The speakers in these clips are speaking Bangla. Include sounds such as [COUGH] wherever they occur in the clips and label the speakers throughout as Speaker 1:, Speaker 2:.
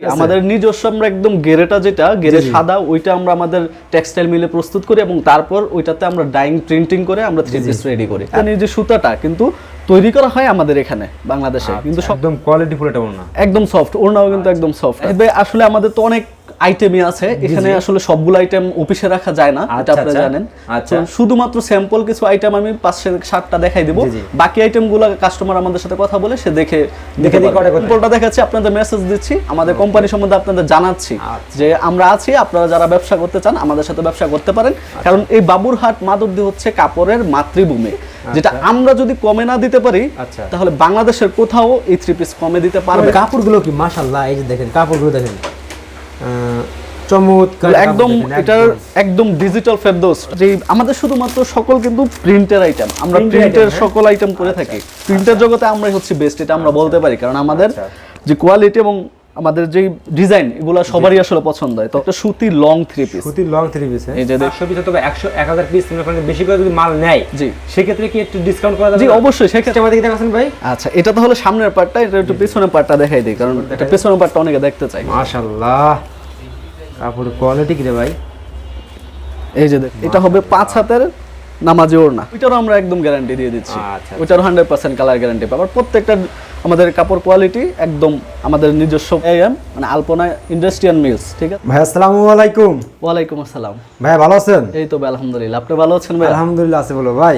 Speaker 1: আমাদের নিজস্ব আমরা একদম গেরেটা যেটা গেরে সাদা ওইটা আমরা আমাদের টেক্সটাইল মিলে প্রস্তুত করি এবং তারপর ওইটাতে আমরা ডাইং প্রিন্টিং করে আমরা থ্রি পিস রেডি করি। যে সুতাটা কিন্তু তৈরি করা হয় আমাদের এখানে বাংলাদেশে। কিন্তু সব
Speaker 2: একদম কোয়ালিটি ফুল এটা না
Speaker 1: একদম সফট ওড়নাও কিন্তু একদম সফট আসলে আমাদের তো অনেক আইটেমই আছে এখানে আসলে সবগুলো আইটেম অফিসে রাখা যায় না এটা
Speaker 2: আচ্ছা,
Speaker 1: আপনারা
Speaker 2: আচ্ছা।
Speaker 1: জানেন
Speaker 2: আচ্ছা।
Speaker 1: তো শুধুমাত্র স্যাম্পল কিছু আইটেম আমি পাঁচ সাতটা দেখাই দিব। বাকি আইটেমগুলো কাস্টমার আমাদের সাথে কথা বলে সে দেখে
Speaker 2: দেখে
Speaker 1: স্যাম্পলটা দেখাচ্ছি আপনাদের মেসেজ দিচ্ছি আমাদের কোম্পানি সম্বন্ধে আপনাদের জানাচ্ছি
Speaker 2: আচ্ছা।
Speaker 1: যে আমরা আছি আপনারা যারা ব্যবসা করতে চান আমাদের সাথে ব্যবসা করতে পারেন। কারণ এই বাবুরহাট মাধবদী হচ্ছে কাপড়ের মাতৃভূমি যেটা আমরা যদি কমে না দিতে পারি। তাহলে বাংলাদেশের কোথাও এই থ্রি পিস কমে দিতে পারবে।
Speaker 2: কাপড়গুলো কি মাশাআল্লাহ এই যে দেখেন কাপড়গুলো দেখেন চমৎকার
Speaker 1: একদম এটার
Speaker 2: একদম।
Speaker 1: ডিজিটাল ফেরদোস যে আমাদের শুধুমাত্র সকল কিন্তু প্রিন্টের আইটেম আমরা প্রিন্টের
Speaker 2: হ্যাঁ?
Speaker 1: সকল আইটেম করে থাকি প্রিন্টের জগতে আমরাই হচ্ছে বেস্ট এটা আমরা বলতে পারি কারণ আমাদের
Speaker 2: আচ্ছা।
Speaker 1: যে কোয়ালিটি এবং আমাদের যে ডিজাইন এগুলো সবারই আসলে পছন্দ হয়। তো একটা সুতি লং থ্রি পিস
Speaker 2: সুতির লং থ্রি পিস
Speaker 1: এই যে দেখ-
Speaker 2: একশো পিস অথবা একশো এক হাজার পিস ওখানে বেশি করে যদি মাল নেয়
Speaker 1: জি।
Speaker 2: সেক্ষেত্রে কি একটু ডিসকাউন্ট করা যাবে?
Speaker 1: জি অবশ্যই সেক্ষেত্রে
Speaker 2: আমাদের দেখাচ্ছেন ভাই?
Speaker 1: আচ্ছা এটা তাহলে সামনের পার্টটা এটা একটু পেছনের পার্টটা দেখাই দিই কারণ এটা পেছনের পার্টটা অনেকে দেখতে চাই
Speaker 2: মাশাআল্লাহ। কাপড়ের কোয়ালিটি কি রে ভাই?
Speaker 1: এই যে দেখ এটা হবে পাঁচ হাতের নামাজি ওড়না। ওইটারও আমরা একদম গ্যারান্টি দিয়ে দিচ্ছি।
Speaker 2: আচ্ছা,
Speaker 1: ওইটারও হান্ড্রেড পার্সেন্ট কালার গ্যারান্টি পাবার প্রত্যেকটা আমাদের কাপড় কোয়ালিটি একদম আমাদের নিজস্ব এএম মানে আলপনা ইন্ডাস্ট্রিয়াল মিলস ঠিক আছে?
Speaker 2: ভাই আসসালামু আলাইকুম।
Speaker 1: ওয়ালাইকুম আসসালাম।
Speaker 2: ভাই ভালো আছেন?
Speaker 1: এই তো ভাই, আলহামদুলিল্লাহ। আপনি ভালো আছেন ভাই?
Speaker 2: আলহামদুলিল্লাহ আছে বলো ভাই।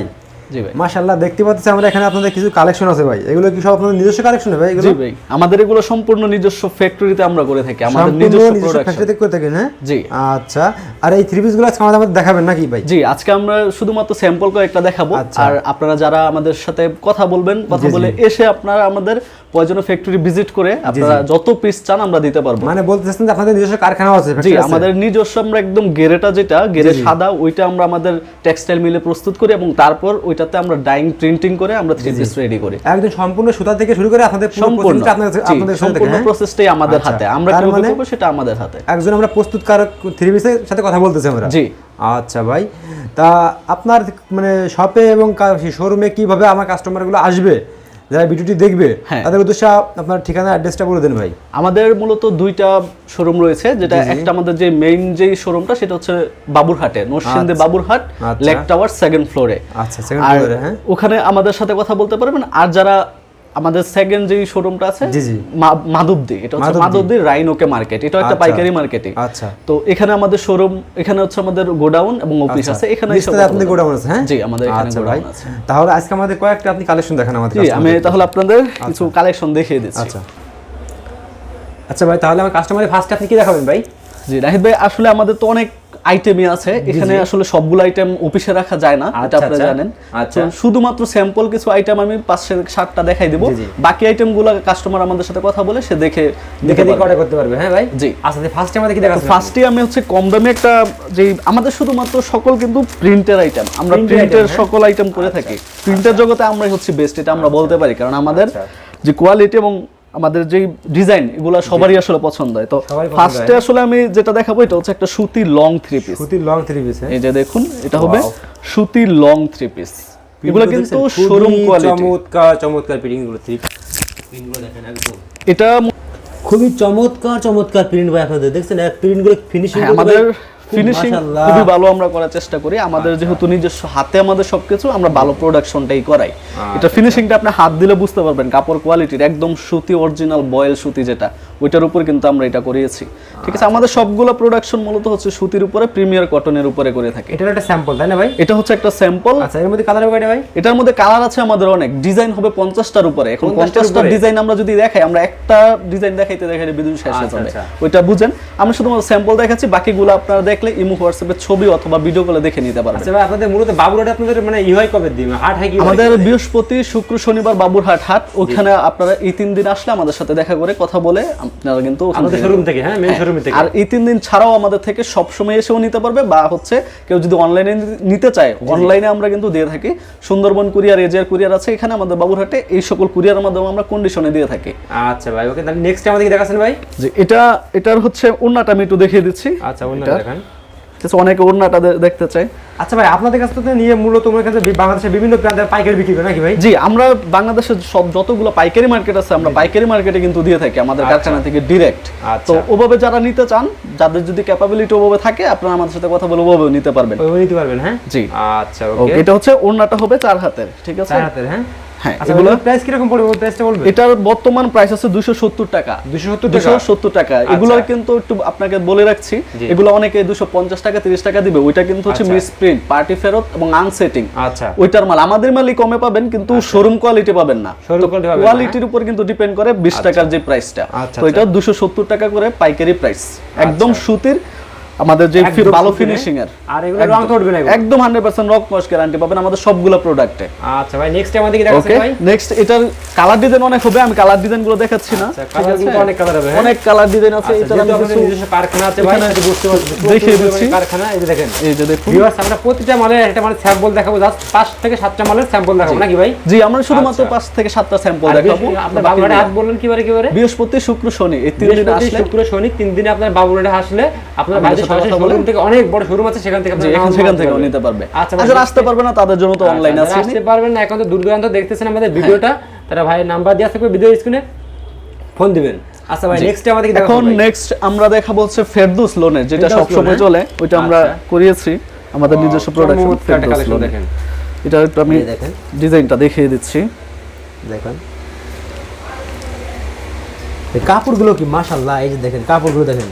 Speaker 1: জি ভাই।
Speaker 2: মাশাআল্লাহ দেখতে পাচ্ছি আমরা এখানে আপনাদের কিছু কালেকশন আছে ভাই। এগুলো কি সব আপনাদের নিজস্ব কালেকশন ভাই এগুলো?
Speaker 1: জি ভাই আমাদের এগুলো সম্পূর্ণ নিজস্ব ফ্যাক্টরিতে আমরা করে থাকি আমাদের নিজস্ব
Speaker 2: ফ্যাক্টরিতে করে থাকেন হ্যাঁ?
Speaker 1: জি।
Speaker 2: আচ্ছা আর এই থ্রি পিসগুলো আজকে আমাদের দেখাবেন নাকি ভাই?
Speaker 1: জি আজকে আমরা শুধুমাত্র স্যাম্পল কয়েকটা দেখাবো।
Speaker 2: আচ্ছা।
Speaker 1: আর আপনারা যারা আমাদের সাথে কথা বলবেন কথা। বলে এসে আপনারা আমাদের প্রয়োজনীয় ফ্যাক্টরি ভিজিট করে আপনারা যত পিস চান আমরা দিতে পারব।
Speaker 2: মানে বলতে চাচ্ছেন যে আপনাদের নিজস্ব কারখানা আছে
Speaker 1: জি আমাদের নিজস্ব আমরা একদম গেরেটা যেটা গেরে সাদা ওইটা আমরা আমাদের টেক্সটাইল মিলে প্রস্তুত করি এবং তারপর ওইটাতে আমরা ডাইং প্রিন্টিং করে আমরা থ্রি পিস রেডি করি
Speaker 2: একদম সম্পূর্ণ সুতা থেকে শুরু করে আপনাদের
Speaker 1: সম্পূর্ণ
Speaker 2: আপনাদের
Speaker 1: সম্পূর্ণ
Speaker 2: হ্যাঁ?
Speaker 1: প্রসেসটাই আমাদের
Speaker 2: আচ্ছা।
Speaker 1: হাতে আমরা
Speaker 2: কি
Speaker 1: করব
Speaker 2: মানে
Speaker 1: সেটা আমাদের হাতে
Speaker 2: একজন আমরা প্রস্তুতকারক থ্রি পিসের সাথে কথা বলতেছি আমরা
Speaker 1: জি।
Speaker 2: আচ্ছা ভাই তা আপনার মানে শপে এবং শোরুমে কীভাবে আমার কাস্টমারগুলো আসবে যারা ভিডিওটি দেখবে
Speaker 1: হ্যাঁ।
Speaker 2: তাদের উদ্দেশ্যে আপ- আপনার ঠিকানা অ্যাড্রেসটা বলে দেন ভাই
Speaker 1: আমাদের মূলত দুইটা শোরুম রয়েছে যেটা একটা আমাদের যে মেইন যে শোরুমটা সেটা হচ্ছে বাবুরহাটে নরসিংদী
Speaker 2: আচ্ছা।
Speaker 1: বাবুরহাট
Speaker 2: আচ্ছা।
Speaker 1: লেক টাওয়ার সেকেন্ড ফ্লোরে
Speaker 2: আচ্ছা সেকেন্ড ফ্লোরে হ্যাঁ
Speaker 1: ওখানে আমাদের সাথে কথা বলতে পারবেন আর যারা আমাদের সেকেন্ড যে শোরুমটা আছে
Speaker 2: জি, জি।
Speaker 1: মাধবদী এটা হচ্ছে
Speaker 2: মাধবদী।
Speaker 1: রাইনোকে মার্কেট এটা একটা
Speaker 2: আচ্ছা।
Speaker 1: পাইকারি মার্কেটে
Speaker 2: আচ্ছা।
Speaker 1: তো এখানে আমাদের শোরুম এখানে হচ্ছে আমাদের গোডাউন এবং অফিস
Speaker 2: আচ্ছা।
Speaker 1: আছে এখানে বলতে
Speaker 2: গোডাউন আছে হ্যাঁ?
Speaker 1: জি আমাদের এখানে
Speaker 2: আচ্ছা
Speaker 1: গোডাউন আছে।
Speaker 2: তাহলে আজকে আমাদের কয়েকটা আপনি কালেকশন দেখান আমাদের
Speaker 1: জি আমি তাহলে আপনাদের কিছু কালেকশন দেখিয়ে দিচ্ছি।
Speaker 2: আচ্ছা। আচ্ছা ভাই তাহলে আমার কাস্টমারের ফার্স্ট আপনি কি দেখাবেন ভাই?
Speaker 1: জি রাহিদ ভাই আসলে আমাদের তো অনেক আইটেমই আছে এখানে আসলে সবগুলো আইটেম অফিসে রাখা যায় না এটা
Speaker 2: আচ্ছা,
Speaker 1: আপনারা
Speaker 2: আচ্ছা।
Speaker 1: জানেন
Speaker 2: আচ্ছা।
Speaker 1: শুধুমাত্র স্যাম্পল কিছু আইটেম আমি পাঁচ সাতটা দেখাই দিব। বাকি আইটেমগুলো কাস্টমার আমাদের সাথে কথা বলে সে দেখে
Speaker 2: দেখে
Speaker 1: দেখে
Speaker 2: দেখে অর্ডার করতে পারবে হ্যাঁ ভাই
Speaker 1: জি।
Speaker 2: আচ্ছা ফার্স্ট আমাদের কি দেখাচ্ছেন
Speaker 1: ফার্স্টে আমি হচ্ছে কম দামে একটা যে আমাদের শুধুমাত্র সকল কিন্তু প্রিন্টের আইটেম আমরা প্রিন্টের
Speaker 2: হ্যাঁ?
Speaker 1: সকল আইটেম করে থাকি প্রিন্টের জগতে আমরাই হচ্ছে বেস্ট এটা আমরা বলতে পারি কারণ আমাদের
Speaker 2: আচ্ছা।
Speaker 1: যে কোয়ালিটি এবং আমাদের যে ডিজাইন এগুলো সবারই আসলে পছন্দ হয়। তো ফার্স্টে আসলে আমি যেটা দেখাবো এটা হচ্ছে একটা সুতি লং থ্রি পিস
Speaker 2: সুতির লং থ্রি পিস
Speaker 1: এই যে দেখুন এটা হবে সুতি লং থ্রি পিস এগুলো কিন্তু শোরুম কোয়ালিটি
Speaker 2: চমৎকার চমৎকার প্রিন্টগুলো থ্রি প্রিন্ট দেখেন একদম।
Speaker 1: এটা
Speaker 2: খুবই চমৎকার চমৎকার প্রিন্ট ভাই আপনাদের। দেখছেন? প্রিন্টগুলো ফিনিশিং
Speaker 1: হ্যাঁ, আমাদের ফিনিশিং খুবই ভালো আমরা করার চেষ্টা করি। আমাদের যেহেতু নিজস্ব হাতে আমাদের সবকিছু আমরা ভালো প্রোডাকশনটাই করাই। এটা ফিনিশিংটা আপনি হাত দিলে বুঝতে পারবেন কাপড় কোয়ালিটির একদম সুতি অরিজিনাল বয়েল সুতি যেটা। ওইটার উপর কিন্তু আমরা এটা করিয়েছি। ঠিক আছে আমাদের সবগুলো প্রোডাকশন মূলত হচ্ছে সুতির উপরে প্রিমিয়ার কটনের উপরে করে থাকে।
Speaker 2: এটার একটা স্যাম্পল তাই না ভাই?
Speaker 1: এটা হচ্ছে একটা স্যাম্পল
Speaker 2: আচ্ছা এর মধ্যে কালার কয়টা ভাই?
Speaker 1: এটার মধ্যে কালার আছে আমাদের অনেক। ডিজাইন হবে পঞ্চাশটার উপরে। এখন
Speaker 2: 50 টার
Speaker 1: পঞ্চাশটা
Speaker 2: উপরে?
Speaker 1: ডিজাইন আমরা যদি দেখাই আমরা একটা ডিজাইন দেখাইতে দেখাইতে বিদ্যুৎ শেষ হয়ে
Speaker 2: আচ্ছা,
Speaker 1: যাবে।
Speaker 2: আচ্ছা।
Speaker 1: ওইটা বুঝেন। আমরা শুধুমাত্র স্যাম্পল দেখাচ্ছি বাকিগুলো আপনারা দেখলে ইমো হোয়াটসঅ্যাপে ছবি অথবা ভিডিও কলে দেখে নিতে পারবেন।
Speaker 2: আচ্ছা ভাই আপনাদের মূলত বাবুরাটা আপনাদের মানে ই হয় কবে দিন? হাট হয় কি
Speaker 1: আমাদের বৃহস্পতি শুক্র শনিবার বাবুরহাট হাট। ওখানে আপনারা এই তিন দিন আসলে আমাদের সাথে দেখা করে কথা বলে আপনারা কিন্তু
Speaker 2: আমাদের শোরুম থেকে হ্যাঁ মেন শোরুম থেকে।
Speaker 1: আর এই তিন দিন ছাড়াও আমাদের থেকে সব সময় এসেও নিতে পারবে বা হচ্ছে কেউ যদি অনলাইনে নিতে চায় অনলাইনে আমরা কিন্তু দিয়ে থাকি। সুন্দরবন কুরিয়ার এজিয়ার কুরিয়ার আছে এখানে আমাদের বাবুরহাটে এই সকল কুরিয়ারের মাধ্যমে আমরা কন্ডিশনে দিয়ে থাকি।
Speaker 2: আচ্ছা ভাই ওকে তাহলে নেক্সট আমাদের কি দেখাচ্ছেন ভাই?
Speaker 1: যে এটা এটার হচ্ছে ওন্নাটা আমি একটু দেখিয়ে দিচ্ছি।
Speaker 2: আচ্ছা দেখেন
Speaker 1: দেখান। অনেকে ওড়নাটা দেখতে
Speaker 2: আচ্ছা ভাই আপনাদের কাছ থেকে নিয়ে মূলত তোমার কাছে বাংলাদেশের বিভিন্ন প্রান্তে পাইকারি বিক্রি করে নাকি ভাই?
Speaker 1: জি আমরা বাংলাদেশের সব যতগুলো পাইকারি মার্কেট আছে আমরা পাইকারি মার্কেটে কিন্তু দিয়ে থাকি আমাদের
Speaker 2: আচ্ছা।
Speaker 1: কারখানা থেকে ডিরেক্ট
Speaker 2: আচ্ছা।
Speaker 1: তো ওভাবে যারা নিতে চান যাদের যদি ক্যাপাবিলিটি ওভাবে থাকে আপনারা আমাদের সাথে কথা বলে ওভাবেও নিতে পারবেন।
Speaker 2: ওইভাবে নিতে পারবেন হ্যাঁ?
Speaker 1: জি।
Speaker 2: আচ্ছা
Speaker 1: ওকে। এটা হচ্ছে ওড়নাটা হবে চার হাতের ঠিক আছে?
Speaker 2: চার হাতের হ্যাঁ?
Speaker 1: হ্যাঁ
Speaker 2: আচ্ছা
Speaker 1: এগুলো
Speaker 2: এগুলো প্রাইস কীরকম পড়বে? প্রাইসটা বলবে?
Speaker 1: এটার বর্তমান প্রাইস আছে দুশো সত্তর টাকা।
Speaker 2: 270 টাকা?
Speaker 1: সত্তর টাকা। এগুলোর কিন্তু একটু আপনাকে বলে রাখছি। এগুলো অনেকে দুশো পঞ্চাশ টাকা তিরিশ টাকা দিবে। ওইটা কিন্তু হচ্ছে
Speaker 2: আচ্ছা।
Speaker 1: পার্টি ফেরত এবং আনসেটিং
Speaker 2: আচ্ছা।
Speaker 1: ওইটার মাল। আমাদের মালই কমে পাবেন কিন্তু শোরুম কোয়ালিটি পাবেন না। কোয়ালিটির উপর কিন্তু ডিপেন্ড করে বিশ টাকার যে প্রাইসটা তো এটা টাকা করে পাইকারি প্রাইস একদম সুতির আমাদের যে ভালো ফিনিশিং এর।
Speaker 2: আর এগুলো রং উঠবে না
Speaker 1: একদম hundred percent rock wash guarantee পাবেন আমাদের সবগুলো প্রোডাক্টে
Speaker 2: আচ্ছা ভাই নেক্সট আমাদের কি দেখাচ্ছে ভাই।
Speaker 1: নেক্সট এটার কালার ডিজাইন অনেক হবে আমি কালার ডিজাইনগুলো দেখাচ্ছি না।
Speaker 2: আচ্ছা,
Speaker 1: আছে?
Speaker 2: কিন্তু অনেক colour হবে, হ্যাঁ?
Speaker 1: অনেক কালার ডিজাইন আছে
Speaker 2: আচ্ছা,
Speaker 1: এটার
Speaker 2: যেহেতু
Speaker 1: আমি কিছু
Speaker 2: নিজস্ব কারখানা আছে ভাই
Speaker 1: এখানে
Speaker 2: সেটা বুঝতে পারছেন
Speaker 1: দেখিয়ে দিচ্ছি।
Speaker 2: কারখানা এই যে দেখেন।
Speaker 1: এই যে দেখুন।
Speaker 2: ভিউয়ার্স আমরা প্রতিটা মালের একটা মানে স্যাম্পল দেখাবো জাস্ট পাঁচ থেকে সাতটা মালের স্যাম্পল দেখাবো নাকি ভাই?
Speaker 1: জি আমরা শুধুমাত্র
Speaker 2: আচ্ছা।
Speaker 1: পাঁচ থেকে সাতটা স্যাম্পল
Speaker 2: আর
Speaker 1: দেখাবো।
Speaker 2: আপনার
Speaker 1: বাকি
Speaker 2: বাবুরাটে হাত বললেন কিবারে কিবারে?
Speaker 1: বৃহস্পতি শুক্র শনি এই তিন দিন আসলে
Speaker 2: শুক্র শনি তিন দিনে আপনার বাবুরাটে আসলে আপনার শোরুম থেকে অনেক বড় শোরুম আছে সেখান থেকে
Speaker 1: জি
Speaker 2: আপনারা
Speaker 1: এখান
Speaker 2: নাম
Speaker 1: সেখান
Speaker 2: বলতে
Speaker 1: নিতে পারবে।
Speaker 2: আচ্ছা
Speaker 1: আচ্ছা আসতে পারবে না তাদের জন্য তো অনলাইন
Speaker 2: আচ্ছা,
Speaker 1: আছে।
Speaker 2: আসতে পারবেন না এখন তো দূর দূরান্ত দেখতেছেন আমাদের ভিডিওটা। তারা ভাই নাম্বার দেওয়া থাকবে ভিডিও স্ক্রিনে ফোন দিবেন। আচ্ছা ভাই নেক্সট আমাদের কি দেখাবো
Speaker 1: এখন নেক্সট আমরা দেখাবো হচ্ছে ফেরদৌস লোনের যেটা
Speaker 2: ফেরদৌস
Speaker 1: সব সময়
Speaker 2: loan,
Speaker 1: চলে ওইটা আমরা। করিয়েছি। আমাদের নিজস্ব প্রোডাকশন এটা একটু আমি। ডিজাইনটা দেখিয়ে দিচ্ছি।
Speaker 2: দেখেন। কাপড়গুলো কি মাশাআল্লাহ এই যে দেখেন কাপড়গুলো দেখেন।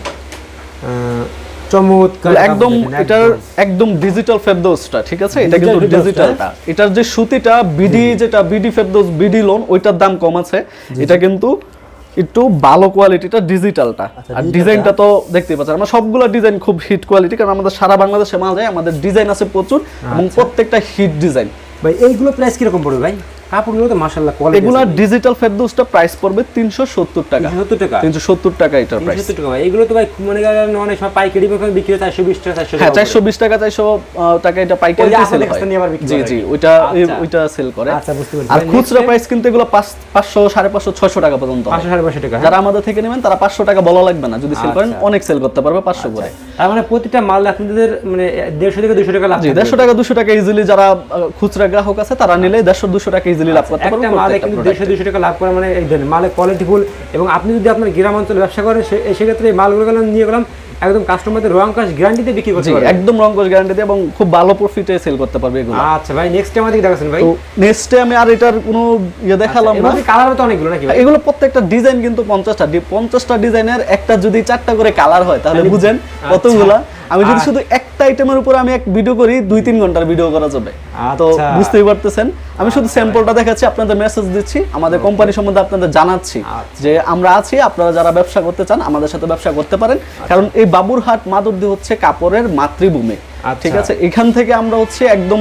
Speaker 2: চমৎকার
Speaker 1: একদম এটার
Speaker 2: একদম।
Speaker 1: ডিজিটাল ফেরদৌসটা ঠিক আছে? এটা কিন্তু ডিজিটালটা এটার যে সুতিটা বিডি যেটা বিডি ফেরদৌস বিডি লোন ওইটার দাম কম আছে। এটা কিন্তু একটু ভালো কোয়ালিটিটা ডিজিটালটা
Speaker 2: আচ্ছা,
Speaker 1: আর ডিজাইনটা তো দেখতেই পাচ্ছেন। আমরা সবগুলো ডিজাইন খুব হিট কোয়ালিটি কারণ আমাদের সারা বাংলাদেশে মাল যায় আমাদের ডিজাইন আছে প্রচুর এবং
Speaker 2: আচ্ছা।
Speaker 1: প্রত্যেকটা হিট ডিজাইন
Speaker 2: ভাই এইগুলো প্রাইস কীরকম পড়বে ভাই? কাপড়গুলো তো মাশাআল্লাহ কোয়ালিটি
Speaker 1: এগুলা ডিজিটাল ফেরদৌসটা প্রাইস পড়বে তিনশো সত্তর টাকা।
Speaker 2: 370 টাকা।
Speaker 1: তিনশো সত্তর টাকা এটার প্রাইস
Speaker 2: 370 টাকা। এগুলো তো ভাই মনে পাইকারি বিক্রি হয় 420 টাকা 400
Speaker 1: হ্যাঁ
Speaker 2: টাকা
Speaker 1: টাকা এটা পাইকারি সেল হয়। জি জি ওইটা
Speaker 2: আচ্ছা।
Speaker 1: ওইটা সেল করে।
Speaker 2: আচ্ছা, বুঝতে পেরেছি।
Speaker 1: আর খুচরা প্রাইস কিন্তু এগুলো পাঁচ পাঁচশো সাড়ে পাঁচশো ছয়শো টাকা পর্যন্ত
Speaker 2: 500 500 টাকা হ্যাঁ?
Speaker 1: যারা আমাদের থেকে নেবেন তারা পাঁচশো টাকা বলা লাগবে না। যদি সেল করেন
Speaker 2: আচ্ছা।
Speaker 1: অনেক সেল করতে পারবে পাঁচশো করে।
Speaker 2: তার মানে প্রতিটা মাল আপনাদের মানে 150 থেকে 200 টাকা থাকবে।
Speaker 1: দেড়শো টাকা দুশো টাকা ইজিলি যারা খুচরা গ্রাহক আছে তারা নিলে দেড়শো দুশো টাকা ইজিলি লাভ করতে পারবে
Speaker 2: একটা মালে কিন্তু
Speaker 1: product
Speaker 2: দেড়শো দুশো টাকা লাভ করে মানে এই দেন মালে কোয়ালিটিফুল এবং আপনি যদি আপনার গ্রাম অঞ্চলে ব্যবসা করেন সে- সেক্ষেত্রে এই মালগুলো নিয়ে গেলাম একদম কাস্টমারদের রং কাজ গ্যারান্টিতে বিক্রি করতে
Speaker 1: জি
Speaker 2: পারবেন।
Speaker 1: একদম রং কোচ গ্যারান্টি দিয়ে এবং খুব ভালো প্রফিটে সেল করতে পারবে এগুলো।
Speaker 2: আচ্ছা ভাই নেক্সট আমাদের কি দেখাচ্ছেন ভাই।
Speaker 1: তো নেক্সটে আমি আর এটার কোনো ইয়ে দেখালাম না।
Speaker 2: কালার তো অনেকগুলো নাকি ভাই?
Speaker 1: এগুলো প্রত্যেকটা ডিজাইন কিন্তু পঞ্চাশটা। পঞ্চাশটা ডিজাইনের একটা যদি চারটা করে কালার হয় তাহলে
Speaker 2: তাহলে-
Speaker 1: বুঝেন
Speaker 2: আচ্ছা।
Speaker 1: কতগুলা। আমি যদি শুধু একটা আইটেমের উপর আমি এক ভিডিও করি দুই তিন ঘণ্টার ভিডিও করা যাবে তো
Speaker 2: আচ্ছা।
Speaker 1: বুঝতেই পারতেছেন আমি শুধু স্যাম্পলটা দেখাচ্ছি আপনাদের মেসেজ দিচ্ছি আমাদের কোম্পানি সম্বন্ধে আপনাদের জানাচ্ছি
Speaker 2: আচ্ছা।
Speaker 1: যে আমরা আছি আপনারা যারা ব্যবসা করতে চান আমাদের সাথে ব্যবসা করতে পারেন
Speaker 2: আচ্ছা।
Speaker 1: কারণ এই বাবুরহাট মাদুরদি হচ্ছে কাপড়ের মাতৃভূমি
Speaker 2: আচ্ছা।
Speaker 1: ঠিক আছে এখান থেকে আমরা হচ্ছে একদম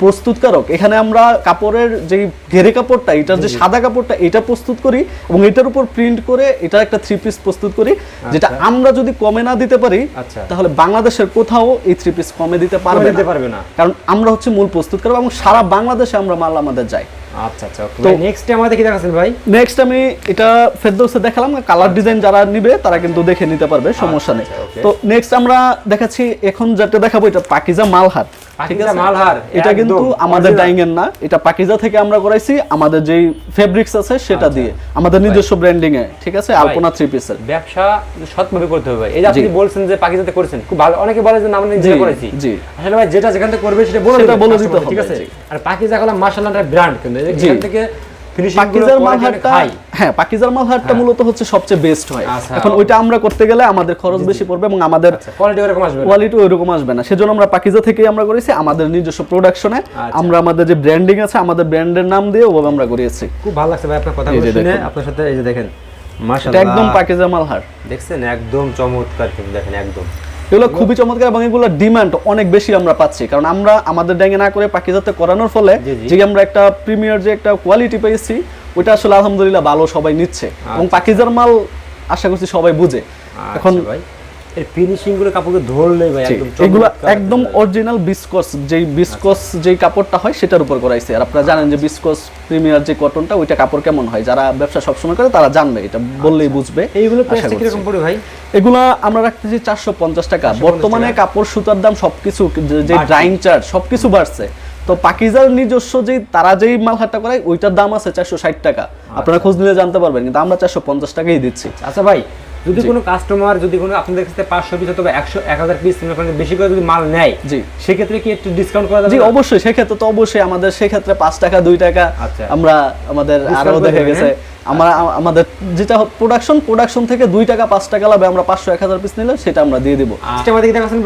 Speaker 1: প্রস্তুতকারক। এখানে আমরা কাপড়ের যে ঘেরে কাপড়টা এটার যে সাদা কাপড়টা এটা প্রস্তুত করি এবং এটার উপর প্রিন্ট করে এটা একটা থ্রি পিস প্রস্তুত করি যেটা আমরা যদি কমে না দিতে পারি
Speaker 2: আচ্ছা।
Speaker 1: তাহলে বাংলাদেশের কোথাও এই থ্রি পিস কমে দিতে পারবে
Speaker 2: দিতে পারবে না।
Speaker 1: কারণ আমরা হচ্ছে মূল প্রস্তুতকারক এবং সারা বাংলাদেশে আমরা মাল আমাদের যাই।
Speaker 2: আচ্ছা আচ্ছা তো নেক্সট আমাদের কি দেখাচ্ছেন ভাই?
Speaker 1: নেক্সট আমি এটা ফেরদৌসে দেখালাম কালার ডিজাইন যারা নিবে তারা কিন্তু দেখে নিতে পারবে সমস্যা নেই।
Speaker 2: আচ্ছা,
Speaker 1: তো নেক্সট আমরা দেখাচ্ছি এখন যেটা দেখাবো এটা পাকিজা মালহার এটা কিন্তু আমাদের ডাইং এর না এটা পাকিজা থেকে আমরা করাইছি আমাদের যেই ফেব্রিক্স আছে সেটা দিয়ে আমাদের নিজস্ব ব্র্যান্ডিং এ ঠিক আছে? আলপনা থ্রি পিসের
Speaker 2: ব্যবসা সৎভাবে করতে হবে ভাই। এই যে আপনি বলছেন যে পাকিজাতে করেছেন খুব ভালো। অনেকে বলে যে আমরা নিজে করেছি।
Speaker 1: জি।
Speaker 2: আসলে ভাই যেটা যেখান থেকে করবে সেটা বলে
Speaker 1: দিতে
Speaker 2: customer-কে, ঠিক আছে? আর পাকিজা কলা মাশাআল্লাহ একটা ব্র্যান্ড কিন্তু। এখান থেকে
Speaker 1: পাকিজার মালহারটা হ্যাঁ পাকিজার মালহারটা মূলত হচ্ছে সবচেয়ে বেস্ট হয়।
Speaker 2: আচ্ছা।
Speaker 1: এখন ওইটা আমরা করতে গেলে আমাদের খরচ বেশি পড়বে এবং আমাদের
Speaker 2: কোয়ালিটি এরকম আসবে
Speaker 1: কোয়ালিটি ওইরকম আসবে না। সেজন্য আমরা পাকিজা থেকে আমরা করেছি আমাদের নিজস্ব প্রোডাকশনে
Speaker 2: আচ্ছা।
Speaker 1: আমরা আমাদের যে ব্র্যান্ডিং আছে আমাদের ব্র্যান্ডের নাম দিয়ে ওভাবে আমরা করিয়েছি।
Speaker 2: খুব ভালো লাগছে ভাই আপনার কথা শুনে। আপনার সাথে এই যে দেখেন মাশাআল্লাহ।
Speaker 1: একদম পাকিজা মালহার।
Speaker 2: দেখছেন? একদম চমৎকার কিন্তু দেখেন একদম।
Speaker 1: এগুলো খুবই চমৎকার এবং এগুলোর ডিমান্ড অনেক বেশি আমরা পাচ্ছি কারণ আমরা আমাদের ড্যাঙ্গে না করে পাকিজাতে করানোর ফলে। যে আমরা একটা প্রিমিয়ার যে একটা কোয়ালিটি পেয়েছি ওইটা আসলে আলহামদুলিল্লাহ ভালো সবাই নিচ্ছে এবং
Speaker 2: আচ্ছা।
Speaker 1: পাকিজার মাল আশা করছি সবাই বুঝে এখন
Speaker 2: আচ্ছা ভাই এর ফিনিশিংগুলো কাপড়কে ধরলে ভাই একদম
Speaker 1: এগুলো একদম অরিজিনাল বিসকস যেই বিসকস যেই কাপড়টা হয় সেটার উপর করাইছে। আর আপনারা জানেন যে বিসকস প্রিমিয়ার যে কটনটা ওইটা কাপড় কেমন হয়? যারা ব্যবসা সবসময় করে তারা জানবে এটা বললেই বুঝবে।
Speaker 2: এইগুলো পড়ে ভাই?
Speaker 1: এগুলা আমরা রাখতেছি চারশো পঞ্চাশ টাকা। বর্তমানে কাপড় সুতার দাম সবকিছু যে- যে ড্রাইং চার্জ সবকিছু বাড়ছে। তো পাকিজার নিজস্ব যেই তারা যেই মাল হাটটা করায় ওইটার দাম আছে চারশো ষাট টাকা। আপনারা খোঁজ নিলে জানতে পারবেন কিন্তু আমরা চারশো পঞ্চাশ টাকাই দিচ্ছি।
Speaker 2: আচ্ছা ভাই যদি কোনো কাস্টমার যদি কোনো আপনাদের কাছে পাঁচশো পিস অথবা একশো এক হাজার পিস বেশি করে যদি মাল নেয়
Speaker 1: জি।
Speaker 2: সেক্ষেত্রে কি একটু ডিসকাউন্ট করা যাবে?
Speaker 1: অবশ্যই। সেক্ষেত্রে তো অবশ্যই আমাদের সেক্ষেত্রে পাঁচ টাকা দুই টাকা
Speaker 2: আচ্ছা।
Speaker 1: আমরা আমাদের
Speaker 2: আরও
Speaker 1: দেখে
Speaker 2: দেখা
Speaker 1: গেছে। আমরা আমাদের যেটা প্রোডাকশন প্রোডাকশন থেকে দুই টাকা পাঁচ টাকা লাভে আমরা পাঁচশো এক হাজার পিস নিলে সেটা আমরা দিয়ে দিব।
Speaker 2: আচ্ছা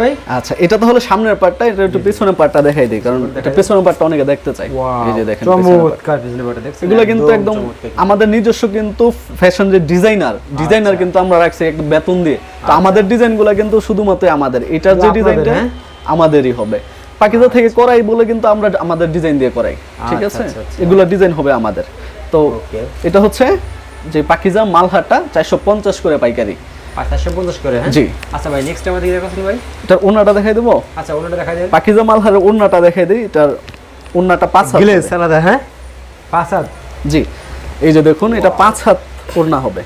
Speaker 2: ভাই?
Speaker 1: আচ্ছা এটা তো হলো সামনের পার্টটা এটা একটু পিছনের পার্টটা দেখাই দিই কারণ এটা পেছনের পার্টটা অনেকে দেখতে চায়। এই যে দেখেন এগুলো কিন্তু একদম আমাদের নিজস্ব কিন্তু ফ্যাশন যে ডিজাইনার ডিজাইনার কিন্তু আমরা রাখছি একদম বেতন দিয়ে। তো আমাদের ডিজাইনগুলো কিন্তু শুধুমাত্র আমাদের এটার যে ডিজাইনটা
Speaker 2: হ্যাঁ?
Speaker 1: আমাদেরই হবে। পাকিজা থেকে করাই বলে কিন্তু আমরা আমাদের ডিজাইন দিয়ে করাই ঠিক
Speaker 2: আচ্ছা,
Speaker 1: আছে?
Speaker 2: আচ্ছা, আচ্ছা।
Speaker 1: এগুলো ডিজাইন হবে আমাদের। তো এটা হচ্ছে যে পাকিজা মালহাটা চারশো পঞ্চাশ করে পাইকারি।
Speaker 2: পাঁচশো পঞ্চাশ করে হ্যাঁ?
Speaker 1: জি।
Speaker 2: আচ্ছা ভাই নেক্সট আমাদের ভাই?
Speaker 1: এটার ওনাটা দেখাই দেবো?
Speaker 2: আচ্ছা ওনাটা দেখাই যায়
Speaker 1: পাকিজা মালহারের ওনাটা দেখাই দিই এটার ওনাটা পাঁচ হাত
Speaker 2: গ্লেজ
Speaker 1: হবে।
Speaker 2: আলাদা হ্যাঁ? পাঁচ হাত?
Speaker 1: জি। এই যে দেখুন এটা পাঁচ হাত ওড়না হবে।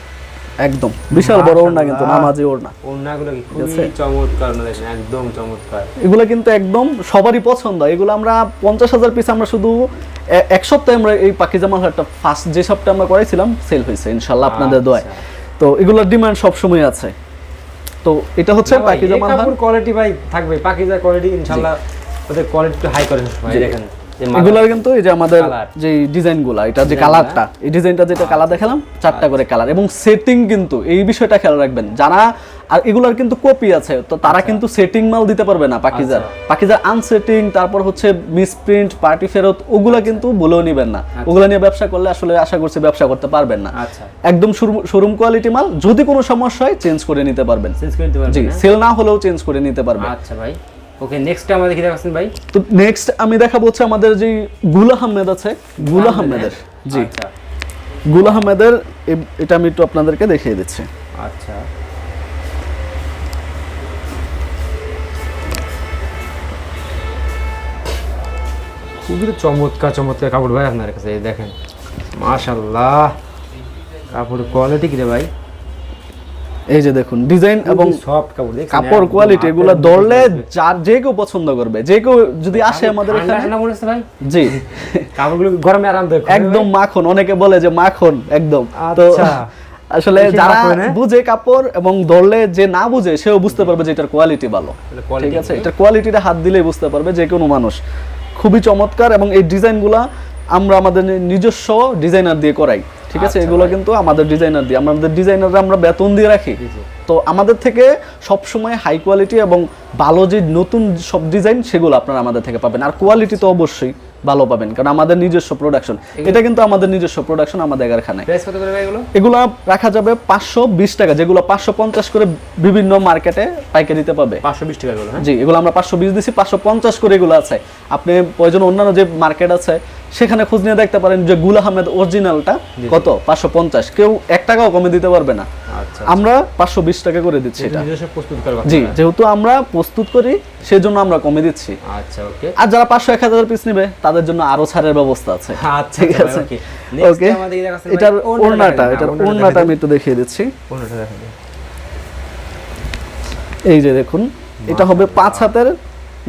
Speaker 1: একদম। বিশাল বড় ওড়না কিন্তু নামাজি ওড়না।
Speaker 2: ওনাগুলো কি খুবই চমৎকার না দেখেন একদম চমৎকার।
Speaker 1: এগুলো কিন্তু একদম সবারই পছন্দ। এগুলো আমরা পঞ্চাশ হাজার পিস আমরা শুধু এক সপ্তাহে আমরা এই পাখি জামাল হাটটা ফার্স্ট যে সপ্তাহে আমরা করাইছিলাম সেল হয়েছে ইনশাল্লাহ আপনাদের দোয়ায়। তো এগুলোর ডিমান্ড সবসময় আছে। তো এটা হচ্ছে জামাল হাট
Speaker 2: কোয়ালিটি ভাই থাকবে পাকিজার কোয়ালিটি ইনশাআল্লাহ ওদের কোয়ালিটি হাই করে ভাই দেখেন।
Speaker 1: এগুলার কিন্তু এই যে আমাদের যে ডিজাইনগুলা এটা যে কালারটা এই ডিজাইনটা যেটা কালার দেখালাম চারটা করে কালার। এবং সেটিং কিন্তু এই বিষয়টা খেয়াল রাখবেন। যারা আর এগুলার কিন্তু কপি আছে তো তারা কিন্তু সেটিং মাল দিতে পারবে না পাকিজার। পাকিজার আনসেটিং তারপর হচ্ছে মিসপ্রিন্ট পার্টি ফেরত ওগুলা কিন্তু বলেও নিবেন না। ওগুলা নিয়ে ব্যবসা করলে আসলে আশা করছি ব্যবসা করতে পারবেন না।
Speaker 2: আচ্ছা।
Speaker 1: একদম শোরুম কোয়ালিটি মাল যদি কোনো সমস্যা হয় চেঞ্জ করে নিতে পারবেন। জি সেল না হলেও চেঞ্জ করে নিতে পারবেন।
Speaker 2: আচ্ছা ভাই। ওকে নেক্সট আমাদের কি দেখাচ্ছেন ভাই।
Speaker 1: তো নেক্সট আমি দেখাবো হচ্ছে আমাদের যে গুল আহমেদ আছে গুল আহমেদের? জি।
Speaker 2: আচ্ছা।
Speaker 1: গুল আহমেদের এটা আমি একটু আপনাদেরকে দেখিয়ে দিচ্ছি।
Speaker 2: আচ্ছা। খুবই চমৎকার চমৎকার কাপড় ভাই আপনার কাছে দেখেন। মাশাল্লাহ কাপড় কোয়ালিটি কি রে ভাই?
Speaker 1: এই যে দেখুন ডিজাইন এবং
Speaker 2: সফট কাপড়
Speaker 1: কাপড় কোয়ালিটি এগুলো
Speaker 2: ধরবে।
Speaker 1: যার যে কেউ পছন্দ করবে যে কেউ যদি আসে আমাদের এখানে
Speaker 2: ভাই?
Speaker 1: জি। [LAUGHS]
Speaker 2: কাপড়গুলো গরমে আরামদায়ক
Speaker 1: একদম মাখন অনেকে বলে যে মাখন একদম। তো
Speaker 2: আচ্ছা। [LAUGHS]
Speaker 1: আসলে যারা
Speaker 2: হ্যাঁ?
Speaker 1: বুঝে কাপড় এবং ধরলে যে না বুঝে সেও বুঝতে পারবে যে এটার কোয়ালিটি ভালো। ঠিক আছে? এটার কোয়ালিটিটা হাত দিলেই বুঝতে পারবে যে কোনো মানুষ। খুবই চমৎকার এবং এই ডিজাইনগুলা আমরা আমাদের নিজস্ব ডিজাইনার দিয়ে করাই। ঠিক আছে?
Speaker 2: আচ্ছা
Speaker 1: এগুলো কিন্তু আমাদের ডিজাইনার দিয়ে আমাদের ডিজাইনাররা আমরা বেতন দিয়ে রাখি। তো আমাদের থেকে সব সময় হাই কোয়ালিটি এবং ভালো যে নতুন সব ডিজাইন সেগুলো আপনারা আমাদের থেকে পাবেন। আর কোয়ালিটি তো অবশ্যই ভালো পাবেন কারণ আমাদের নিজস্ব প্রোডাকশন এটা কিন্তু আমাদের নিজস্ব প্রোডাকশন আমাদের এখানে
Speaker 2: প্রাইস কত করে ভাই এগুলো?
Speaker 1: রাখা যাবে পাঁচশো বিশ টাকা যেগুলো পাঁচশো পঞ্চাশ করে বিভিন্ন মার্কেটে পাইকারিতে পাবে।
Speaker 2: পাঁচশো বিশ টাকা হ্যাঁ?
Speaker 1: জি এগুলো আমরা পাঁচশো বিশ দিচ্ছি পাঁচশো পঞ্চাশ করে এগুলো আছে। আপনি প্রয়োজন অন্যান্য যে মার্কেট আছে সেখানে খোঁজ নিয়ে দেখতে পারেন যে গুল আহমেদ অরিজিনালটা কত? পাঁচশো পঞ্চাশ। কেউ এক টাকাও কমে দিতে পারবে না।
Speaker 2: আচ্ছা
Speaker 1: আমরা পাঁচশো বিশ টাকা করে দিচ্ছি এটা জি যেহেতু আমরা প্রস্তুত করি সেজন্য আমরা কমে দিচ্ছি।
Speaker 2: আচ্ছা ওকে।
Speaker 1: আর যারা পাঁচশো এক হাজার পিস নেবে তাদের জন্য আরও ছাড়ের ব্যবস্থা আছে।
Speaker 2: আচ্ছা
Speaker 1: ঠিক আছে? ওকে? এটার
Speaker 2: ওড়নাটা
Speaker 1: এটার
Speaker 2: ওড়নাটা
Speaker 1: আমি একটু দেখিয়ে দিচ্ছি? এই যে দেখুন এটা হবে পাঁচ হাতের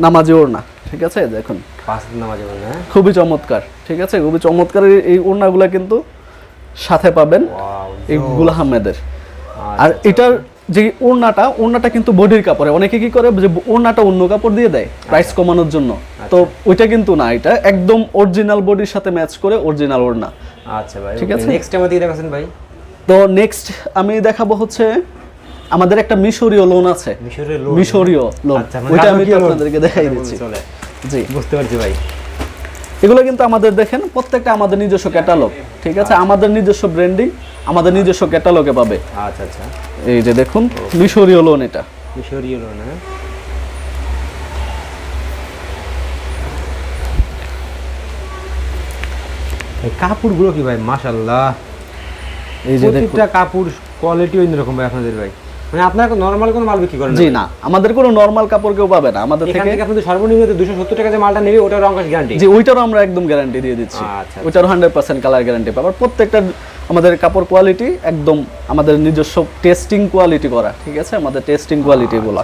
Speaker 1: নামাজি ওড়না। ঠিক আছে? দেখুন। খুবই চমৎকার ঠিক আছে? খুবই চমৎকার এই- ওড়নাগুলা কিন্তু সাথে পাবেন এই। গুল আহমেদের।
Speaker 2: আচ্ছা,
Speaker 1: আর
Speaker 2: আচ্ছা,
Speaker 1: এটার যে ওড়নাটা ওড়নাটা কিন্তু বডির কাপড়ে। অনেকে কি করে যে ওড়নাটা অন্য কাপড় দিয়ে দেয় প্রাইস কমানোর জন্য। তো ওইটা কিন্তু না এটা একদম অরিজিনাল বডির সাথে ম্যাচ করে অরিজিনাল ওড়না।
Speaker 2: আচ্ছা ভাই
Speaker 1: ঠিক আছে?
Speaker 2: নেক্সট আমাদের কি দেখাচ্ছেন ভাই।
Speaker 1: তো নেক্সট আমি দেখাবো হচ্ছে আমাদের একটা মিশরীয় লোন আছে।
Speaker 2: মিশরের লোন
Speaker 1: মিশরীয় লোন
Speaker 2: আচ্ছা, মানে
Speaker 1: ওইটা আমি আপনাদেরকে দেখাই
Speaker 2: আচ্ছা,
Speaker 1: দিচ্ছি।
Speaker 2: চলে।
Speaker 1: জি।
Speaker 2: বুঝতে পারছি ভাই।
Speaker 1: এগুলো কিন্তু আমাদের দেখেন প্রত্যেকটা আমাদের নিজস্ব ক্যাটালগ ঠিক আছে? আমাদের নিজস্ব ব্র্যান্ডিং আমাদের নিজস্ব ক্যাটালগে পাবে।
Speaker 2: আচ্ছা আচ্ছা।
Speaker 1: এই যে দেখুন মিশরীয় লোন এটা।
Speaker 2: মিশরীয় লোন হ্যাঁ। এই কাপড়গুলো কি ভাই? মাশাল্লাহ
Speaker 1: এই যে
Speaker 2: প্রত্যেকটা কাপড় কোয়ালিটি অন্যরকম ভাই আপনাদের ভাই। মানে আপনার নর্মাল কোনো মাল বিক্রি করেন
Speaker 1: জি না। আমাদের কোনো নর্মাল কাপড় কেউ পাবে না। আমাদের থেকে
Speaker 2: আপনাদের সর্বনিম্ন দুশো সত্তর টাকা যে মালটা নেবে ওটার অঙ্কাশ গ্যারান্টি
Speaker 1: জি ওইটারও আমরা একদম গ্যারান্টি দিয়ে দিচ্ছি।
Speaker 2: আচ্ছা,
Speaker 1: ওইটারও হান্ড্রেড পার্সেন্ট কালার গ্যারান্টি পাবে। আর প্রত্যেকটা আমাদের কাপড় কোয়ালিটি একদম আমাদের নিজস্ব টেস্টিং কোয়ালিটি করা ঠিক আছে? আমাদের টেস্টিং কোয়ালিটি গুলা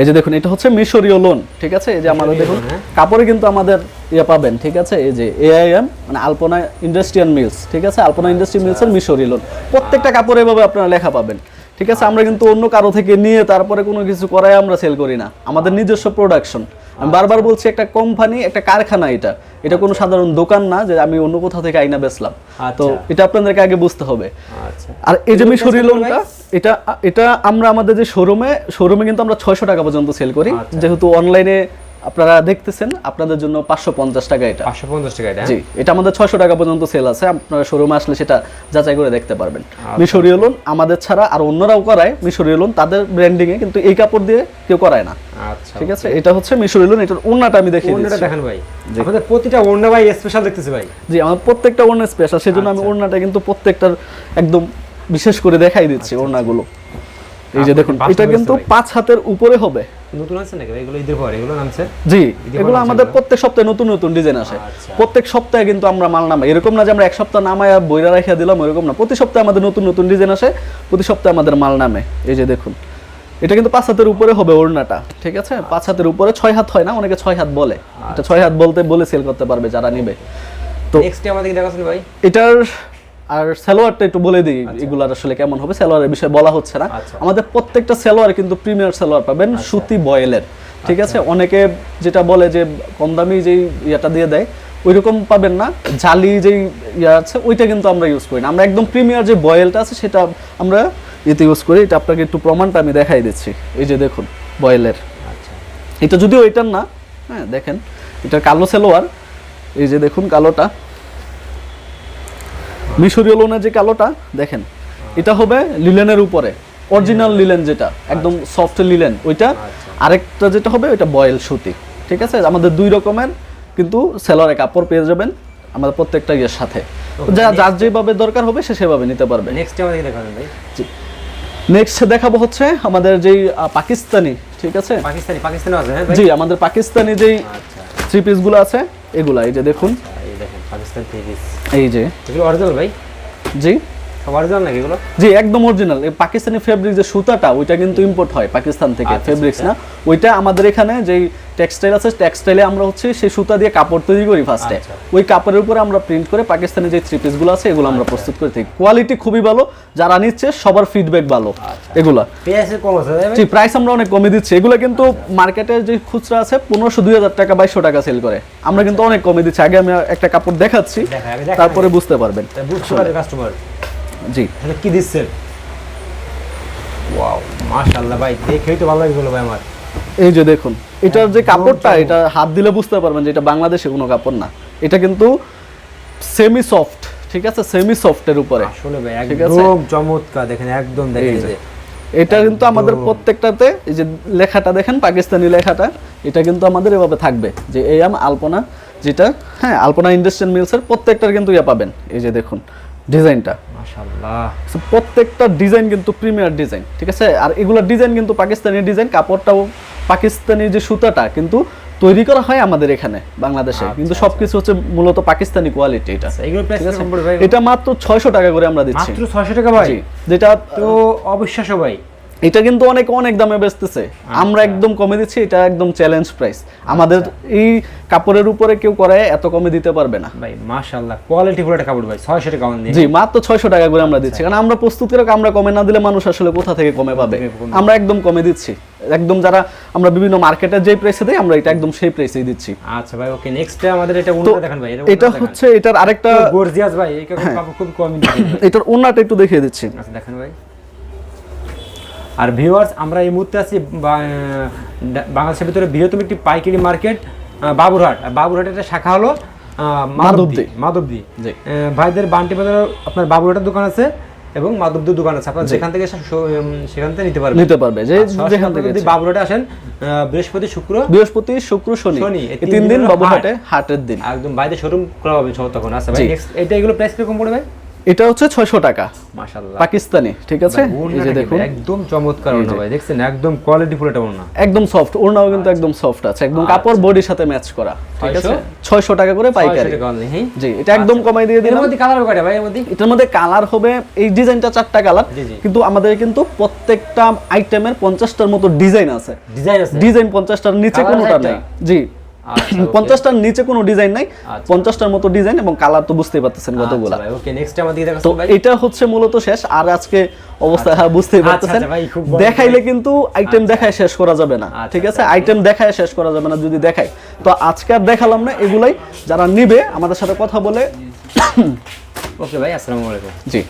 Speaker 1: এই যে দেখুন এটা হচ্ছে মিশরীয় লোন ঠিক আছে? এই যে আমাদের দেখুন
Speaker 2: হ্যাঁ।
Speaker 1: কাপড়ে কিন্তু আমাদের ইয়ে পাবেন ঠিক আছে? এই যে এআইএম মানে আলপনা ইন্ডাস্ট্রিয়াল মিলস ঠিক আছে? আলপনা ইন্ডাস্ট্রি মিলসের মিশরীয় লোন প্রত্যেকটা কাপড়ে এভাবে আপনারা লেখা পাবেন। ঠিক আছে আমরা কিন্তু অন্য কারও থেকে নিয়ে তারপরে কোনো কিছু করাই আমরা সেল করি না। আমাদের নিজস্ব প্রোডাকশন আমি বারবার বলছি একটা কোম্পানি একটা কারখানা এটা। এটা কোনো সাধারণ দোকান না যে আমি অন্য কোথাও থেকে আইনা বেচলাম। তো
Speaker 2: আচ্ছা।
Speaker 1: এটা আপনাদেরকে আগে বুঝতে হবে।
Speaker 2: আচ্ছা।
Speaker 1: আর এই যে মিশরি লোনটা এটা এটা আমরা আমাদের যে শোরুমে শোরুমে কিন্তু আমরা ছয়শো টাকা পর্যন্ত সেল করি।
Speaker 2: আচ্ছা।
Speaker 1: যেহেতু অনলাইনে আপনারা দেখতেছেন আপনাদের জন্য পাঁচশো পঞ্চাশ টাকা এটা।
Speaker 2: পাঁচশো পঞ্চাশ টাকা এটা হ্যাঁ?
Speaker 1: জি এটা আমাদের ছয়শো টাকা পর্যন্ত সেল আছে আপনারা শোরুমে আসলে সেটা যাচাই করে দেখতে পারবেন।
Speaker 2: আচ্ছা।
Speaker 1: মিশরীয় লোন আমাদের ছাড়া আর অন্যরাও করায় মিশরীয় লোন তাদের ব্র্যান্ডিং এ কিন্তু এই কাপড় দিয়ে কেউ করায় না।
Speaker 2: আচ্ছা
Speaker 1: ঠিক আছে? এটা হচ্ছে মিশরীয় লোন এটার ওন্নাটা আমি দেখিয়ে
Speaker 2: ওড়নাটা দেখেন ভাই। আমাদের প্রতিটা ওড়না ভাই স্পেশাল দেখতেছি ভাই।
Speaker 1: জি আমার প্রত্যেকটা ওড়না স্পেশাল সেজন্য আমি
Speaker 2: আচ্ছা।
Speaker 1: ওড়নাটা কিন্তু প্রত্যেকটার একদম বিশেষ করে দেখাই দিচ্ছি ওড়নাগুলো। এই যে দেখুন এটা কিন্তু পাঁচ হাতের উপরে হবে।
Speaker 2: নতুন আছে নাকি? এগুলো ঈদের পর এগুলো নামছে?
Speaker 1: জি এগুলো আমাদের প্রত্যেক সপ্তাহে নতুন নতুন ডিজাইন আসে।
Speaker 2: আচ্ছা।
Speaker 1: প্রত্যেক সপ্তাহে কিন্তু আমরা মাল নামাই। এরকম না যে আমরা এক সপ্তাহ নামায়া বইরা রাখিয়া দিলাম এরকম না। প্রতি সপ্তাহে আমাদের নতুন নতুন ডিজাইন আসে প্রতি সপ্তাহে আমাদের মাল নামে। এই যে দেখুন এটা কিন্তু পাঁচ হাতের উপরে হবে ওড়নাটা ঠিক আছে? পাঁচ হাতের উপরে ছয় হাত হয় না অনেকে ছয় হাত বলে। এটা ছয় হাত বলতে বলে সেল করতে পারবে যারা নিবে। তো
Speaker 2: নেক্সট আমাদেরকে দেখাচ্ছেন ভাই?
Speaker 1: এটার আর সালোয়ারটা একটু বলে দিই এগুলার আসলে কেমন হবে সালোয়ারের বিষয়ে বলা হচ্ছে না।
Speaker 2: আচ্ছা।
Speaker 1: আমাদের প্রত্যেকটা সালোয়ার কিন্তু প্রিমিয়ার সালোয়ার পাবেন সুতি বয়েলের ঠিক আছে? অনেকে যেটা বলে যে কম দামি যেই ইয়াটা দিয়ে দেয় ওইরকম পাবেন না। জালি যেই ইয়া আছে ওইটা কিন্তু আমরা ইউজ করি না। আমরা একদম প্রিমিয়ার যে বয়েলটা আছে সেটা আমরা ইয়েতে ইউজ করি। এটা আপনাকে একটু প্রমাণটা আমি দেখাই দিচ্ছি। এই যে দেখুন বয়েলের।
Speaker 2: আচ্ছা।
Speaker 1: এটা যদিও এটার না হ্যাঁ দেখেন এটা কালো সালোয়ার। এই যে দেখুন কালোটা। মিশরীয় লোনের যে কালোটা দেখেন এটা হবে লিলেনের উপরে অরিজিনাল লিলেন যেটা একদম সফট লিলেন ওইটা আরেকটা যেটা হবে ওইটা বয়েল সুতি ঠিক আছে? আমাদের দুই রকমের কিন্তু সেলরে কাপড় পেয়ে যাবেন আমাদের প্রত্যেকটা ইয়ের সাথে। যা যার যেভাবে দরকার হবে সে সেভাবে নিতে পারবে।
Speaker 2: নেক্সট দেখাবেন ভাই?
Speaker 1: নেক্সট দেখাবো হচ্ছে আমাদের যেই পাকিস্তানি ঠিক আছে?
Speaker 2: পাকিস্তানি পাকিস্তানি আছে হ্যাঁ ভাই?
Speaker 1: জি আমাদের পাকিস্তানি যেই
Speaker 2: আচ্ছা।
Speaker 1: থ্রি পিসগুলো আছে এগুলা এই যে দেখুন।
Speaker 2: আচ্ছা, এই দেখেন পাকিস্তান থ্রি পিস
Speaker 1: এই যে।
Speaker 2: এগুলো অরিজিনাল ভাই?
Speaker 1: জি।
Speaker 2: অরিজিনাল নাকি এগুলো?
Speaker 1: জি একদম অরিজিনাল এই পাকিস্তানি ফেব্রিক যে সুতাটা ওইটা কিন্তু ইম্পোর্ট হয় পাকিস্তান থেকে
Speaker 2: আচ্ছা,
Speaker 1: ফেব্রিক্স না। ওইটা আমাদের এখানে যেই টেক্সটাইল আছে টেক্সটাইলে আমরা হচ্ছে সেই সুতা দিয়ে কাপড় তৈরি করি ফার্স্টে
Speaker 2: আচ্ছা।
Speaker 1: ওই কাপড়ের উপরে আমরা প্রিন্ট করে পাকিস্তানি যে থ্রি পিসগুলো আছে এগুলো আমরা প্রস্তুত করে থাকি। কোয়ালিটি খুবই ভালো যারা নিচ্ছে সবার ফিডব্যাক ভালো
Speaker 2: আচ্ছা।
Speaker 1: এগুলা? জি প্রাইস আমরা অনেক কমে দিচ্ছি। এগুলো কিন্তু মার্কেটে যে খুচরা আছে পনেরোশো দুই হাজার টাকা বাইশশো টাকা সেল করে। আমরা কিন্তু অনেক কমে দিচ্ছি। আগে আমি একটা কাপড় দেখাচ্ছি। তারপরে বুঝতে পারবেন।
Speaker 2: কাস্টমার
Speaker 1: জি।
Speaker 2: তাহলে কি দিচ্ছেন? ওয়াও। মাশাআল্লাহ ভাই দেখেই তো ভালো লাগে ভাই আমার।
Speaker 1: এই যে দেখুন এটার যে কাপড়টা এটা হাত দিলে বুঝতে পারবেন যে এটা বাংলাদেশে কোনো কাপড় না। এটা কিন্তু সেমি সফট ঠিক আছে? সেমি সফটের উপরে।
Speaker 2: আসলে ভাই একদম চমৎকার দেখেন একদম দেখেন
Speaker 1: এটা কিন্তু আমাদের প্রত্যেকটাতে এই যে লেখাটা দেখেন পাকিস্তানি লেখাটা এটা কিন্তু আমাদের এভাবে থাকবে। যে এই আম আলপনা যেটা হ্যাঁ আলপনা ইন্ডাস্ট্রিয়াল মিলসের প্রত্যেকটার কিন্তু ইয়ে পাবেন। এই যে দেখুন ডিজাইনটা। প্রত্যেকটা ডিজাইন কিন্তু প্রিমিয়ার ডিজাইন ঠিক আছে? আর এগুলো ডিজাইন কিন্তু পাকিস্তানি ডিজাইন কাপড়টাও পাকিস্তানি যে সুতাটা কিন্তু তৈরি করা হয় আমাদের এখানে বাংলাদেশে।
Speaker 2: আচ্ছা,
Speaker 1: কিন্তু সবকিছু হচ্ছে মূলত পাকিস্তানি কোয়ালিটি এটা
Speaker 2: ভাই
Speaker 1: এটা মাত্র ছয়শো টাকা করে আমরা দিচ্ছি।
Speaker 2: মাত্র 600 টাকা ভাই।
Speaker 1: যেটা
Speaker 2: তো অবিশ্বাস্য ভাই
Speaker 1: এটা কিন্তু অনেক অনেক দামে বেচতেছে। আমরা একদম কমে দিচ্ছি এটা একদম চ্যালেঞ্জ প্রাইস আমাদের এই কাপড়ের উপরে কেউ করে এত কমে দিতে পারবে না।
Speaker 2: ভাই মাশাআল্লাহ কোয়ালিটি ফুল একটা কাপড় ভাই 600 টাকা দিয়ে
Speaker 1: জি মাত্র ছয়শো টাকা করে আমরা দিচ্ছি। কারণ আমরা প্রস্তুত করে আমরা কমে না দিলে মানুষ আসলে কোথা থেকে কমে পাবে? আমরা একদম কমে দিচ্ছি। একদম যারা আমরা বিভিন্ন মার্কেটে যে প্রাইসে দেই আমরা এটা একদম সেই প্রাইসেই দিচ্ছি।
Speaker 2: আচ্ছা ভাই ওকে নেক্সট আমাদের এটা উন্নত দেখান ভাই
Speaker 1: এটা হচ্ছে এটার আরেকটা
Speaker 2: গর্জিয়াস ভাই এই কাপড় খুব কম
Speaker 1: এটার ওন্নাটা একটু দেখিয়ে দিচ্ছি।
Speaker 2: আচ্ছা দেখেন ভাই। আর ভিউয়ার্স আমরা এই মুহূর্তে আছি বাংলাদেশের ভিতরে বৃহত্তম একটি পাইকারি মার্কেট বাবুরহাট। বাবুরহাটের একটা শাখা হলো মাধবদী। মাধবদী। ভাইদের বান্টি বাজার আপনার বাবুরহাটের দোকান আছে এবং মাধবদীর দোকান আছে। আপনার যেখান থেকে সেখান থেকে নিতে পারবেন।
Speaker 1: নিতে পারবে যে যেখান থেকে
Speaker 2: যদি। বাবুরহাটে আসেন বৃহস্পতি শুক্র।
Speaker 1: বৃহস্পতি শুক্র শনি।
Speaker 2: শনি, এই তিন
Speaker 1: দিন বাবুহাটে হাটের দিন।
Speaker 2: একদম বাইরে শোরুম করা হবে তখন। আচ্ছা ভাই এটা এগুলো প্রাইস কীরকম পড়বে? ভাই
Speaker 1: এটা হচ্ছে ছয়শো টাকা।
Speaker 2: মাশাআল্লাহ।
Speaker 1: পাকিস্তানি ঠিক আছে? এই
Speaker 2: ওড়নাটা
Speaker 1: যে দেখুন
Speaker 2: একদম চমৎকার ওড়না ভাই দেখছেন? একদম এটা ওড়না।
Speaker 1: একদম সফট ওড়নাও কিন্তু একদম সফট আছে একদম কাপড় বডির সাথে ম্যাচ করা ঠিক আছে? ছয়শো টাকা করে পাইকারি।
Speaker 2: 600 হ্যাঁ?
Speaker 1: জি এটা একদম কমাই দিয়ে
Speaker 2: এর
Speaker 1: দিলাম।
Speaker 2: মধ্যে কালার কয়টা ভাই এর মধ্যে?
Speaker 1: এটার মধ্যে কালার হবে এই ডিজাইনটা চারটা কালার। কিন্তু আমাদের কিন্তু প্রত্যেকটা আইটেমের পঞ্চাশটার মতো ডিজাইন আছে।
Speaker 2: ডিজাইন আছে।
Speaker 1: ডিজাইন পঞ্চাশটার নিচে
Speaker 2: Colour
Speaker 1: কোনোটা নেই। জি।
Speaker 2: আচ্ছা।
Speaker 1: পঞ্চাশটার নিচে কোনো ডিজাইন নাই
Speaker 2: আচ্ছা।
Speaker 1: পঞ্চাশটার মতো ডিজাইন এবং কালার তো বুঝতেই পারতেছেন কতগুলা।
Speaker 2: আচ্ছা
Speaker 1: তো এটা হচ্ছে মূলত শেষ আর আজকে অবস্থা বুঝতেই
Speaker 2: আচ্ছা,
Speaker 1: পারতেছেন।
Speaker 2: আচ্ছা
Speaker 1: দেখাইলে কিন্তু আইটেম দেখায় শেষ করা যাবে না
Speaker 2: আচ্ছা,
Speaker 1: ঠিক আছে?
Speaker 2: আচ্ছা,
Speaker 1: আইটেম দেখায় শেষ করা যাবে না যদি দেখাই তো আজকে আর দেখালাম না এগুলাই যারা নিবে আমাদের সাথে কথা বলে [COUGHS]
Speaker 2: ওকে ভাই আসসালামু আলাইকুম।
Speaker 1: জি।